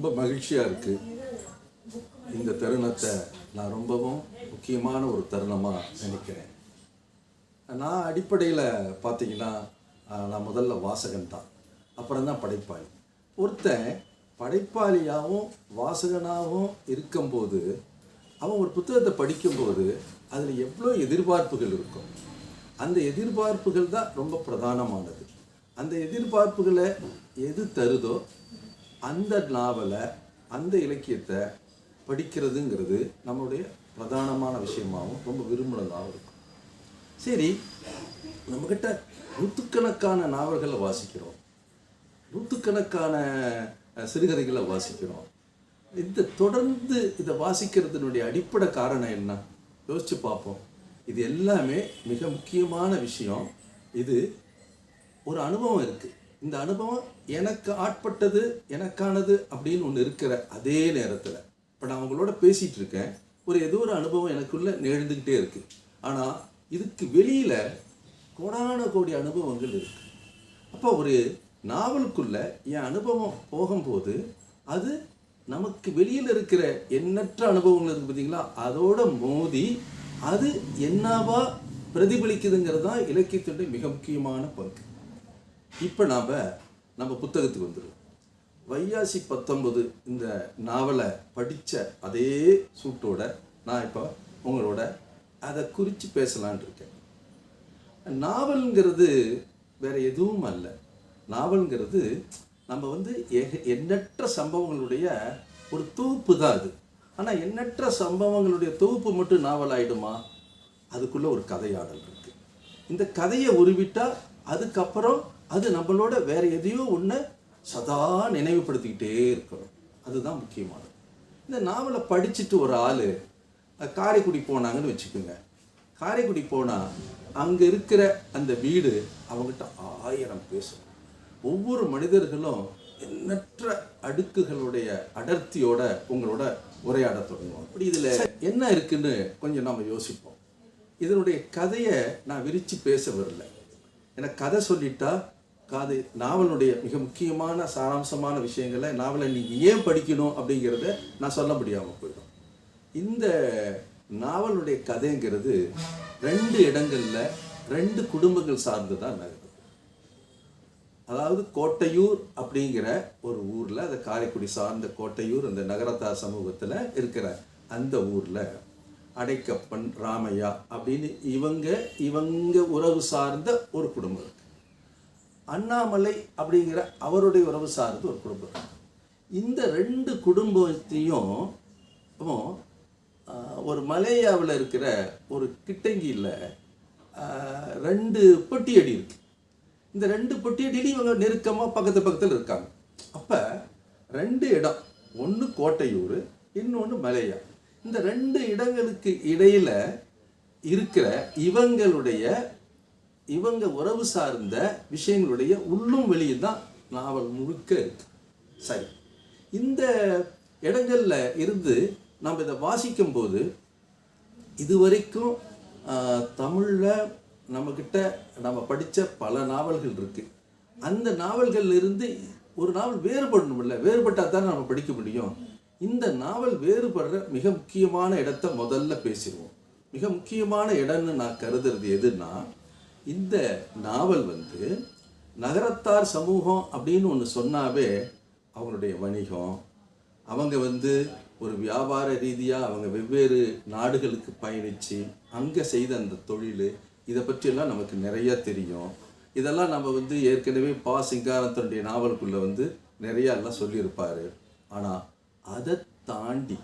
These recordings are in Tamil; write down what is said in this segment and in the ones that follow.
ரொம்ப மகிழ்ச்சியாக இருக்குது இந்த தருணத்தை நான் ரொம்பவும் முக்கியமான ஒரு தருணமாக நினைக்கிறேன். நான் அடிப்படையில் பார்த்தீங்கன்னா நான் முதல்ல வாசகன் தான். அப்புறம் தான் படைப்பாளி. ஒருத்தன் படைப்பாளியாகவும் வாசகனாகவும் இருக்கும்போது அவன் ஒரு புத்தகத்தை படிக்கும்போது அதில் எவ்வளோ எதிர்பார்ப்புகள் இருக்கும். அந்த எதிர்பார்ப்புகள் தான் ரொம்ப பிரதானமானது. அந்த எதிர்பார்ப்புகளை எது தருதோ அந்த நாவலை அந்த இலக்கியத்தை படிக்கிறதுங்கிறது நம்மளுடைய பிரதானமான விஷயமாகவும் ரொம்ப விரும்புனதாகவும் இருக்கும். சரி நம்மக்கிட்ட நூற்றுக்கணக்கான நாவல்களை வாசிக்கிறோம். நூற்றுக்கணக்கான சிறுகதைகளை வாசிக்கிறோம். இந்த தொடர்ந்து இதை வாசிக்கிறதுனுடைய அடிப்படை காரணம் என்ன? யோசிச்சு பார்ப்போம். இது எல்லாமே மிக முக்கியமான விஷயம். இது ஒரு அனுபவம் இருக்குது இந்த அனுபவம் எனக்கு ஆட்பட்டது எனக்கானது அப்படின்னு ஒன்று இருக்கிற அதே நேரத்தில் இப்போ நான் அவங்களோட பேசிகிட்டு இருக்கேன். ஒரு ஏதோ ஒரு அனுபவம் எனக்குள்ளே நிகழ்ந்துக்கிட்டே இருக்குது ஆனால் இதுக்கு வெளியில் கோடான கோடி அனுபவங்கள் இருக்குது அப்போ ஒரு நாவலுக்குள்ள என் அனுபவம் போகும்போது அது நமக்கு வெளியில் இருக்கிற எண்ணற்ற அனுபவங்கள் இருக்குது பார்த்தீங்களா அதோட மோதி அது என்னவா பிரதிபலிக்குதுங்கிறது தான் இலக்கியத்துடைய மிக முக்கியமான பங்கு. இப்போ நாம் நம்ம புத்தகத்துக்கு வந்துடுவோம் வையாசி பத்தொன்பது இந்த நாவலை படித்த அதே சூட்டோட நான் இப்போ உங்களோட அதை குறித்து பேசலான் இருக்கேன். நாவல்ங்கிறது வேற எதுவும் அல்ல. நாவல்ங்கிறது நம்ம வந்து எக- எண்ணற்ற சம்பவங்களுடைய ஒரு தொகுப்பு தான் அது. ஆனால் எண்ணற்ற சம்பவங்களுடைய தொகுப்பு மட்டும் நாவல் ஆகிடுமா அதுக்குள்ளே ஒரு கதையாடல் இருக்குது இந்த கதையை உருவிட்டால் அதுக்கப்புறம் அது நம்மளோட வேற எதையோ ஒன்று சதா நினைவுபடுத்திக்கிட்டே இருக்கணும். அதுதான் முக்கியமானது. இந்த நாவலை படிச்சுட்டு ஒரு ஆள் காரைக்குடி போனாங்கன்னு வச்சுக்கோங்க. காரைக்குடி போனால் அங்கே இருக்கிற அந்த வீடு அவங்ககிட்ட ஆயிரம் பேசும். ஒவ்வொரு மனிதர்களும் எண்ணற்ற அடுக்குகளுடைய அடர்த்தியோட உங்களோட உரையாட தொடங்குவோம். அப்படி இதில் என்ன இருக்குன்னு கொஞ்சம் நம்ம யோசிப்போம். இதனுடைய கதையை நான் விரித்து பேச வரல எனக்கு கதை சொல்லிட்டா காது நாவலுடைய மிக முக்கியமான சாராம்சமான விஷயங்களை நாவலை நீங்கள் ஏன் படிக்கணும் அப்படிங்கிறத நான் சொல்ல முடியாமல் போயிடும். இந்த நாவலுடைய கதைங்கிறது ரெண்டு இடங்களில் ரெண்டு குடும்பங்கள் சார்ந்து தான் நகருது அதாவது கோட்டையூர் அப்படிங்கிற ஒரு ஊரில் அந்த காரைக்குடி சார்ந்த கோட்டையூர் அந்த நகரத்தார் சமூகத்தில் இருக்கிற அந்த ஊரில் அடைக்கப்பன் ராமையா அப்படின்னு இவங்க இவங்க உறவு சார்ந்த ஒரு குடும்பம் இருக்கு. அண்ணாமலை அப்படிங்கிற அவருடைய உறவு சார்ந்து ஒரு குடும்பம். இந்த ரெண்டு குடும்பத்தையும் ஒரு மலேயாவில் இருக்கிற ஒரு கிட்டங்கியில் ரெண்டு பொட்டியடி இருக்கு. இந்த ரெண்டு பொட்டியடியிலையும் இவங்க நெருக்கமாக பக்கத்து பக்கத்தில் இருக்காங்க. அப்போ ரெண்டு இடம் ஒன்று கோட்டையூர் இன்னொன்று மலையா. இந்த ரெண்டு இடங்களுக்கு இடையில இருக்கிற இவங்களுடைய இவங்க உறவு சார்ந்த விஷயங்களுடைய உள்ளும் வெளியும் தான் நாவல் முழுக்க இருக்கு. சரி. இந்த இடங்களில் இருந்து நம்ம இதை வாசிக்கும்போது இதுவரைக்கும் தமிழில் நம்மக்கிட்ட நம்ம படித்த பல நாவல்கள் இருக்குது அந்த நாவல்கள்ல இருந்து ஒரு நாவல் வேறுபடணும்ல வேறுபட்டால் தான் நம்ம படிக்க முடியும். இந்த நாவல் வேறுபடுற மிக முக்கியமான இடத்த முதல்ல பேசிடுவோம். மிக முக்கியமான இடம்னு நான் கருதுறது எதுன்னா இந்த நாவல் வந்து நகரத்தார் சமூகம் அப்படின்னு ஒன்று சொன்னாவே அவங்களுடைய வணிகம். அவங்க வந்து ஒரு வியாபார ரீதியாக அவங்க வெவ்வேறு நாடுகளுக்கு பயணித்து அங்கே செய்த அந்த தொழில் இதை பற்றியெல்லாம் நமக்கு நிறையா தெரியும். இதெல்லாம் நம்ம வந்து ஏற்கனவே பா. சிங்காரத்தனுடைய நாவலுக்குள்ளே வந்து நிறையா எல்லாம் சொல்லியிருப்பார். ஆனால் அதை தாண்டி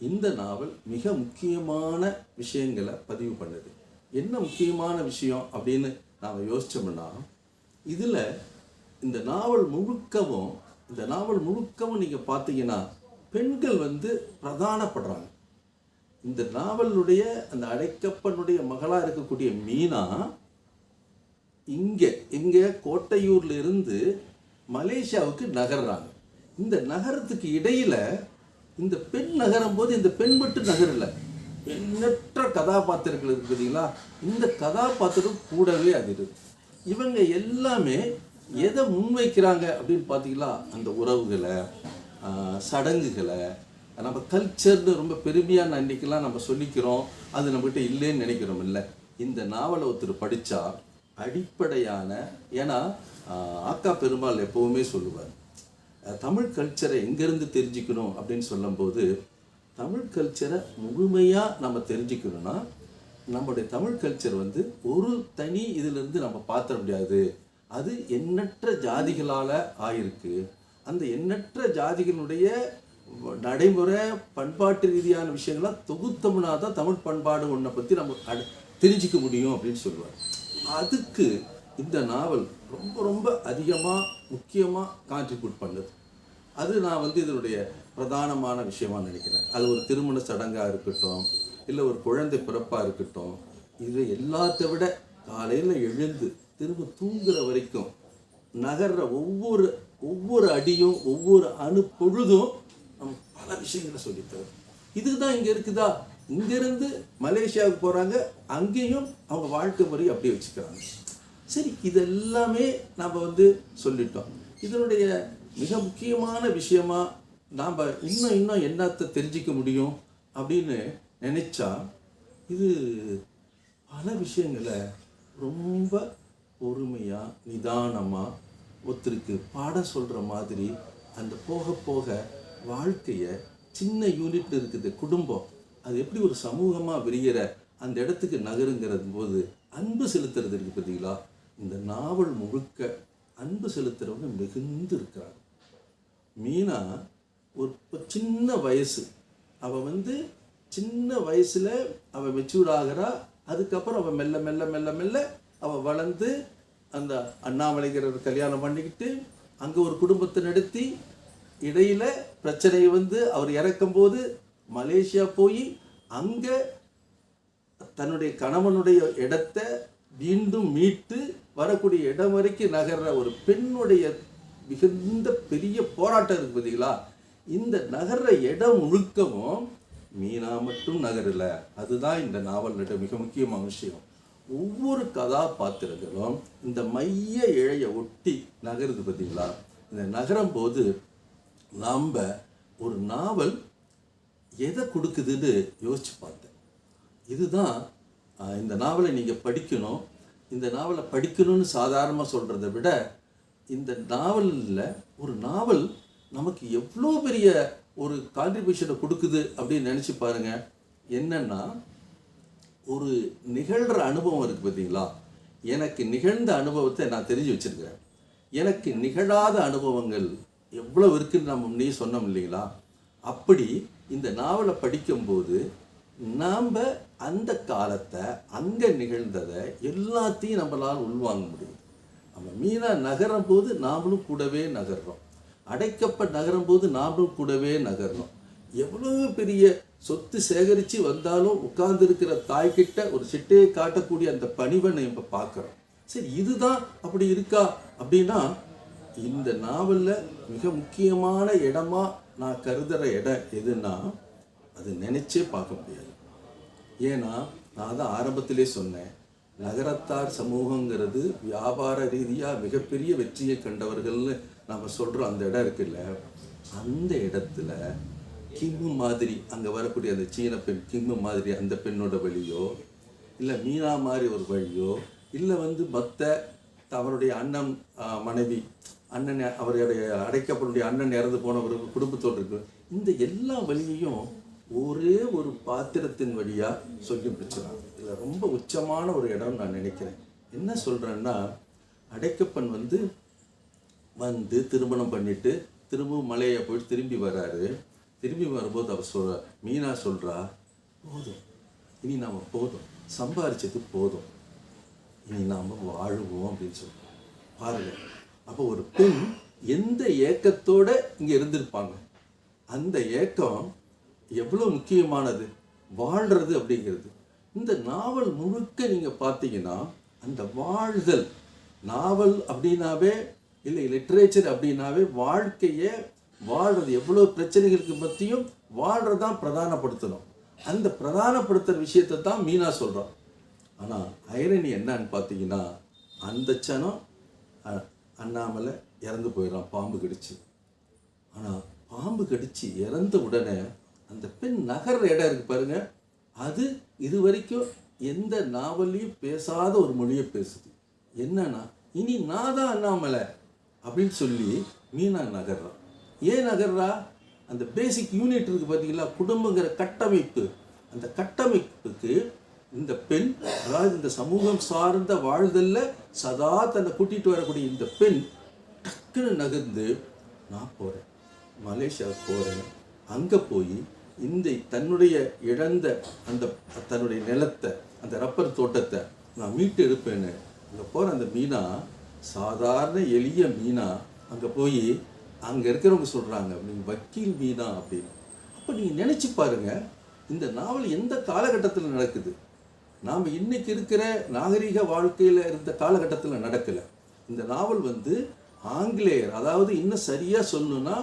இந்த நாவல் மிக முக்கியமான விஷயங்களை பதிவு பண்ணுது. என்ன முக்கியமான விஷயம் அப்படின்னு நாம் யோசித்தோம்னா இதில் இந்த நாவல் முழுக்கவும் இந்த நாவல் முழுக்கவும் நீங்கள் பார்த்தீங்கன்னா பெண்கள் வந்து பிரதானப்படுறாங்க. இந்த நாவலுடைய அந்த அடைக்கப்பனுடைய மகளாக இருக்கக்கூடிய மீனா இங்கே இங்கே கோட்டையூரில் இருந்து மலேசியாவுக்கு நகர்றாங்க. இந்த நகரத்துக்கு இடையில் இந்த பெண் நகரும் போது இந்த பெண் மட்டும் நகரல. எண்ணற்ற கதாபாத்திரங்கள் இருக்குதுங்களா பார்த்தீங்களா? இந்த கதாபாத்திரம் கூடவே அது இருக்கு. இவங்க எல்லாமே எதை முன்வைக்கிறாங்க அப்படின்னு பார்த்தீங்களா? அந்த உறவுகளை சடங்குகளை நம்ம கல்ச்சர்னு ரொம்ப பெருமையாக அன்றைக்கெல்லாம் நம்ம சொல்லிக்கிறோம். அது நம்மகிட்ட இல்லைன்னு நினைக்கிறோம் இல்லை. இந்த நாவலை ஒருத்தர் படித்தா அடிப்படையான ஏன்னா ஆக்கா பெருமாள் எப்போவுமே சொல்லுவார் தமிழ் கல்ச்சரை எங்கேருந்து தெரிஞ்சுக்கணும்? அப்படின்னு சொல்லும்போது தமிழ் கல்ச்சரை முழுமையாக நம்ம தெரிஞ்சுக்கணும்னா நம்முடைய தமிழ் கல்ச்சர் வந்து ஒரு தனி இதிலிருந்து நம்ம பார்த்துட முடியாது. அது எண்ணற்ற ஜாதிகளால் ஆயிருக்கு. அந்த எண்ணற்ற ஜாதிகளுடைய நடைமுறை பண்பாட்டு ரீதியான விஷயங்கள்லாம் தொகுத்தோம்னா தான் தமிழ் பண்பாடு ஒன்றை பற்றி நம்ம அடு- தெரிஞ்சுக்க முடியும் அப்படின்னு சொல்லுவார் அதுக்கு இந்த நாவல் ரொம்ப ரொம்ப அதிகமாக முக்கியமாக கான்ட்ரிபியூட் பண்ணுது. அது நான் வந்து இதனுடைய பிரதானமான விஷயமா நினைக்கிறேன். அது ஒரு திருமண சடங்காக இருக்கட்டும் இல்லை ஒரு குழந்தை பிறப்பாக இருக்கட்டும் இது எல்லாத்த விட காலையில் எழுந்து திரும்ப தூங்குற வரைக்கும் நகர்ற ஒவ்வொரு ஒவ்வொரு அடியும் ஒவ்வொரு அணு பொழுதும் நம்ம பல விஷயங்களை சொல்லித்தரும் இதுதான் இங்கே இருக்குதா? இங்கேருந்து மலேசியாவுக்கு போகிறாங்க அங்கேயும் அவங்க வாழ்க்கை முறை அப்படியே வச்சுக்கிறாங்க. சரி இதெல்லாமே நம்ம வந்து சொல்லிட்டோம். இதனுடைய மிக முக்கியமான விஷயமா நாம் இன்னும் இன்னும் என்னத்தை தெரிஞ்சிக்க முடியும் அப்படின்னு நினச்சா இது பல விஷயங்களை ரொம்ப பொறுமையாக நிதானமாக ஒருத்தருக்கு பாட சொல்கிற மாதிரி அந்த போக போக வாழ்க்கையை சின்ன யூனிட் இருக்குது குடும்பம் அது எப்படி ஒரு சமூகமாக விரிகிற அந்த இடத்துக்கு நகருங்கிறது போது அன்பு செலுத்துறது இருக்குது பார்த்தீங்களா இந்த நாவல் முழுக்க அன்பு செலுத்துகிறவங்க மிகுந்து இருக்கிறாங்க மீனா ஒரு சின்ன வயசு. அவள் வந்து சின்ன வயசில் அவள் மெச்சூர் ஆகிறா. அதுக்கப்புறம் அவள் மெல்ல மெல்ல மெல்ல மெல்ல அவள் வளர்ந்து அந்த அண்ணாமலைக்கிறவர் கல்யாணம் பண்ணிக்கிட்டு அங்கே ஒரு குடும்பத்தை நடத்தி இடையில் பிரச்சனை வந்து அவர் இறக்கும்போது மலேசியா போய் அங்கே தன்னுடைய கணவனுடைய இடத்த மீண்டும் மீட்டு வரக்கூடிய இடம் வரைக்கும் நகர்ற ஒரு பெண்ணுடைய மிகுந்த பெரிய போராட்டம் இருக்கு பார்த்தீங்களா இந்த நகர்ற இடம் முழுக்கவும் மீனா மட்டும் நகரல. அதுதான் இந்த நாவலோட மிக முக்கியமான விஷயம். ஒவ்வொரு கதாபாத்திரங்களும் இந்த மைய இழையை ஒட்டி நகருது பார்த்தீங்களா இந்த நகரும் போது நாம் ஒரு நாவல் எதை கொடுக்குதுன்னு யோசிச்சு பார்த்தேன். இதுதான் இந்த நாவலை நீங்கள் படிக்கணும். இந்த நாவலை படிக்கணும்னு சாதாரணமாக சொல்கிறத விட இந்த நாவலில் ஒரு நாவல் நமக்கு எவ்வளோ பெரிய ஒரு கான்ட்ரிபியூஷனை கொடுக்குது அப்படின்னு நினச்சி பாருங்கள் என்னென்னா ஒரு நிகழ்கிற அனுபவம் இருக்குது பார்த்தீங்களா? எனக்கு நிகழ்ந்த அனுபவத்தை நான் தெரிஞ்சு வச்சுருக்கிறேன். எனக்கு நிகழாத அனுபவங்கள் எவ்வளவு இருக்குன்னு நம்ம முன்னே சொன்னோம் இல்லைங்களா? அப்படி இந்த நாவலை படிக்கும்போது நாம் அந்த காலத்தை அங்கே நிகழ்ந்ததை எல்லாத்தையும் நம்மளால் உள்வாங்க முடியும். நம்ம மீனாக நகரும் போது நாமளும் கூடவே நகர்றோம். அடைக்கப்ப நகரும் போது நாமளும் கூடவே நகர்றோம். எவ்வளவு பெரிய சொத்து சேகரித்து வந்தாலும் உட்கார்ந்துருக்கிற தாய்கிட்ட ஒரு சிட்டையை காட்டக்கூடிய அந்த பணிவை நம்ம பார்க்குறோம். சரி இதுதான் அப்படி இருக்கா? அப்படின்னா இந்த நாவலில் மிக முக்கியமான இடமா நான் கருதுகிற இடம் எதுன்னா அது நினைச்சே பார்க்க முடியாது. ஏன்னா நான் தான் ஆரம்பத்திலே சொன்னேன் நகரத்தார் சமூகங்கிறது வியாபார ரீதியாக மிகப்பெரிய வெற்றியை கண்டவர்கள்னு நம்ம சொல்கிறோம் அந்த இடம் இருக்குல்ல அந்த இடத்துல கிம்மு மாதிரி அங்கே வரக்கூடிய அந்த சீன பெண் கிம்மு மாதிரி அந்த பெண்ணோட வழியோ இல்லை மீனா மாதிரி ஒரு வழியோ இல்லை வந்து மற்ற அவருடைய அண்ணன் மனைவி அண்ணன் அவருடைய அடைக்கப்படைய அண்ணன் இறந்து போனவர் குடும்பத்தோடு இருக்கு. இந்த எல்லா வழியையும் ஒரே ஒரு பாத்திரத்தின் வழியாக சொல்லி முடிச்சிடலாம் இதில் ரொம்ப உச்சமான ஒரு இடம் நான் நினைக்கிறேன். என்ன சொல்கிறேன்னா அடைக்கப்பன் வந்து வந்து திருமணம் பண்ணிட்டு திரும்பவும் மலையை போய் திரும்பி வராரு. திரும்பி வரும்போது அவர் சொல்ற மீனா சொல்கிறா போதும். இனி நாம போதும். சம்பாரிச்சது போதும். இனி நாம் வாழுவோம் அப்படின்னு சொல்லுவோம் பாருங்கள் அப்போ ஒரு பெண் எந்த ஏக்கத்தோட இங்கே இருந்திருப்பாங்க? அந்த ஏக்கம் எவ்வளோ முக்கியமானது? வாழ்றது அப்படிங்கிறது. இந்த நாவல் முழுக்க நீங்கள் பார்த்தீங்கன்னா அந்த வாழ்தல் நாவல் அப்படின்னாவே இல்லை லிட்ரேச்சர் அப்படின்னாவே வாழ்க்கையை வாழ்றது எவ்வளோ பிரச்சனைகளுக்கு பற்றியும் வாழ்கிறதான் பிரதானப்படுத்தணும். அந்த பிரதானப்படுத்துகிற விஷயத்தை தான் மீனா சொல்கிறான் ஆனால் ஐரணி என்னன்னு பார்த்தீங்கன்னா அந்த சனம் அண்ணாமலை இறந்து போயிடறான் பாம்பு கடிச்சு. ஆனால் பாம்பு கடிச்சு இறந்த உடனே அந்த பெண் நகர்ற இடம் இருக்கு பாருங்க. அது இது வரைக்கும் எந்த நாவல்லையும் பேசாத ஒரு மொழியை பேசுது. என்னன்னா இனி நான் தான் அண்ணாமலை அப்படின்னு சொல்லி மீனா நகர்றா. ஏன் நகர்றா? அந்த பேசிக் யூனிட் இருக்கு பார்த்தீங்களா குடும்பங்கிற கட்டமைப்பு. அந்த கட்டமைப்புக்கு இந்த பெண் அதாவது இந்த சமூகம் சார்ந்த வாழ்தல்ல சதா தன்னை கூட்டிட்டு வரக்கூடிய இந்த பெண் டக்குன்னு நகர்ந்து நான் போகிறேன் மலேசியாவுக்கு போகிறேன் அங்கே போய் இந்த தன்னுடைய இழந்த அந்த தன்னுடைய நிலத்தை அந்த ரப்பர் தோட்டத்தை நான் மீட்டு எடுப்பேன்னு. அங்கே போகிற அந்த மீனா சாதாரண எளிய மீனா அங்கே போய் அங்கே இருக்கிறவங்க சொல்கிறாங்க நீங்கள் வக்கீல் மீனா அப்படின்னு. அப்போ நீங்கள் நினச்சி பாருங்க இந்த நாவல் எந்த காலகட்டத்தில் நடக்குது? நாம் இன்னைக்கு இருக்கிற நாகரிக வாழ்க்கையில் இருந்த காலகட்டத்தில் நடக்கலை. இந்த நாவல் வந்து ஆங்கிலேயர் அதாவது இன்னும் சரியாக சொல்லணுன்னா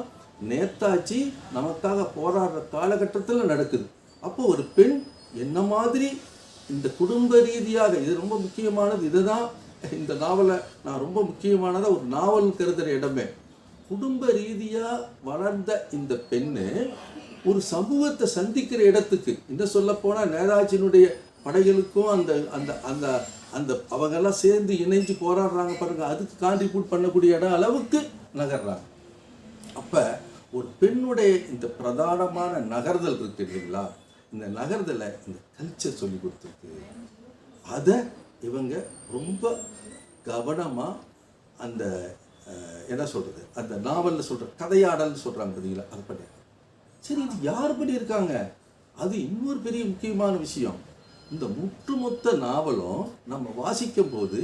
நேதாஜி நமக்காக போராடுற காலகட்டத்தில் நடக்குது. அப்போ ஒரு பெண் என்ன மாதிரி இந்த குடும்ப ரீதியாக இது ரொம்ப முக்கியமானது இதுதான் இந்த நாவலை நான் ரொம்ப முக்கியமானதாக ஒரு நாவல் கருதுகிற இடமே. குடும்ப ரீதியாக வளர்ந்த இந்த பெண்ணு ஒரு சமூகத்தை சந்திக்கிற இடத்துக்கு இன்னும் சொல்ல போனால் நேதாஜியினுடைய படைகளுக்கும் அந்த அந்த அந்த அந்த அவங்கெல்லாம் சேர்ந்து இணைஞ்சு போராடுறாங்க பாருங்கள் அதுக்கு கான்ட்ரிபியூட் பண்ணக்கூடிய இடம் அளவுக்கு நகர்றாங்க. அப்போ ஒரு பெண்ணுடைய இந்த பிரதானமான நகர்தல் இருக்கு இல்லைங்களா இந்த நகர்தலை இந்த கல்ச்சர் சொல்லி கொடுத்துருக்கு. அதை இவங்க ரொம்ப கவனமாக அந்த என்ன சொல்கிறது அந்த நாவலில் சொல்கிற கதையாடல்னு சொல்கிறாங்க பார்த்தீங்களா அது பண்ணி சரி இது யார் பண்ணியிருக்காங்க? அது இன்னொரு பெரிய முக்கியமான விஷயம். இந்த முற்றுமொத்த நாவலும் நம்ம வாசிக்கும் போது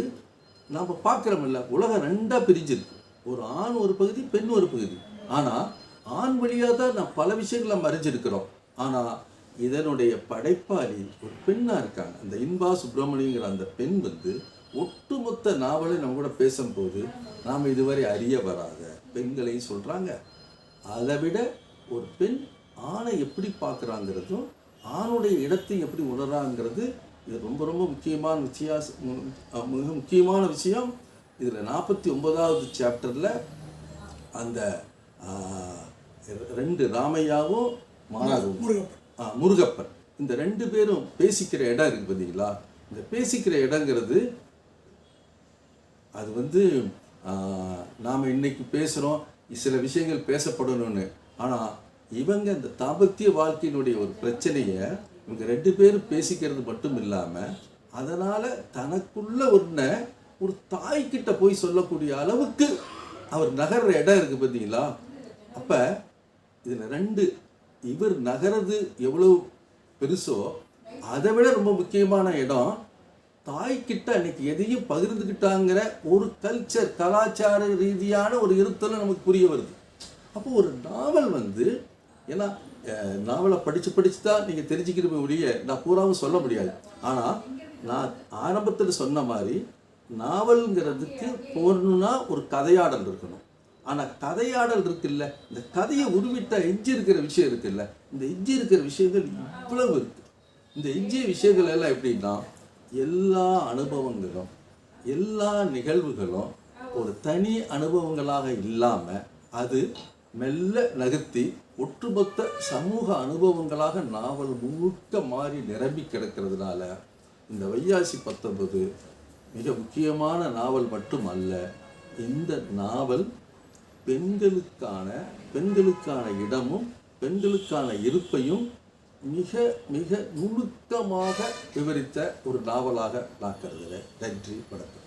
நாம் இல்லை உலகம் ரெண்டாக பிரிஞ்சிருக்கு. ஒரு ஆண் ஒரு பகுதி பெண் ஒரு பகுதி. ஆனால் ஆண் வழியாக தான் நான் பல விஷயங்களை நம்ம ஆனால் இதனுடைய படைப்பாளி ஒரு பெண்ணாக இருக்காங்க. அந்த இன்பா சுப்பிரமணியங்கிற அந்த பெண் வந்து ஒட்டுமொத்த நாவலை நம்ம கூட பேசும்போது நாம் இதுவரை அறிய வராத பெண்களையும் சொல்கிறாங்க அதை விட ஒரு பெண் ஆணை எப்படி பார்க்குறாங்கிறதும் ஆணுடைய இடத்தை எப்படி உணராங்கிறது இது ரொம்ப ரொம்ப முக்கியமான வித்தியாச மிக முக்கியமான விஷயம். இதில் நாற்பத்தி ஒன்பதாவது சாப்டரில் அந்த ரெண்டு ராமையாவும் மாணவரும் ஆ, முருகப்பன். இந்த ரெண்டு பேரும் பேசிக்கிற இடம் இருக்கு பார்த்தீங்களா? இந்த பேசிக்கிற இடங்கிறது அது வந்து நாம் இன்னைக்கு பேசுகிறோம் சில விஷயங்கள் பேசப்படணும்னு. ஆனால் இவங்க இந்த தாம்பத்திய வாழ்க்கையினுடைய ஒரு பிரச்சனையை இவங்க ரெண்டு பேரும் பேசிக்கிறது மட்டும் இல்லாமல் அதனால் தனக்குள்ள ஒன்றை ஒரு தாய்கிட்ட போய் சொல்லக்கூடிய அளவுக்கு அவர் நகர்ற இடம் இருக்குது பார்த்தீங்களா? அப்போ இதில் ரெண்டு இவர் நகரது எவ்வளவு பெருசோ அதை விட ரொம்ப முக்கியமான இடம் தாய்கிட்ட அன்னைக்கு எதையும் பகிர்ந்துக்கிட்டாங்கிற ஒரு கல்ச்சர் கலாச்சார ரீதியான ஒரு இருத்தலும் நமக்கு புரிய வருது. அப்போ ஒரு நாவல் வந்து ஏன்னா நாவலை படித்து படித்து தான் நீங்கள் தெரிஞ்சுக்கிற ஒழிய நான் பூராவும் சொல்ல முடியாது. ஆனால் நான் ஆரம்பத்தில் சொன்ன மாதிரி நாவல்ங்கிறதுக்கு போகணுன்னா ஒரு கதையாடல் இருக்கணும். ஆனால் கதையாடல் இருக்குல்ல இந்த கதையை உருவிட்ட எஞ்சி இருக்கிற விஷயம் இருக்குல்ல இந்த எஞ்சி இருக்கிற விஷயங்கள் இவ்வளவு இருக்கு. இந்த எஞ்சிய விஷயங்கள் எல்லாம் எப்படின்னா எல்லா அனுபவங்களும் எல்லா நிகழ்வுகளும் ஒரு தனி அனுபவங்களாக இல்லாமல் அது மெல்ல நகர்த்தி ஒட்டுமொத்த சமூக அனுபவங்களாக நாவல் முழுக்க மாறி நிரம்பி கிடக்கிறதுனால இந்த வையாசி பத்தொன்பது மிக முக்கியமான நாவல் மட்டும் அல்ல இந்த நாவல் பெண்களுக்கான பெண்களுக்கான இடமும் பெண்களுக்கான இருப்பையும் மிக மிக நுணுக்கமாக விவரித்த ஒரு நாவலாக நான் கருதுகிறேன். நன்றி வணக்கம்.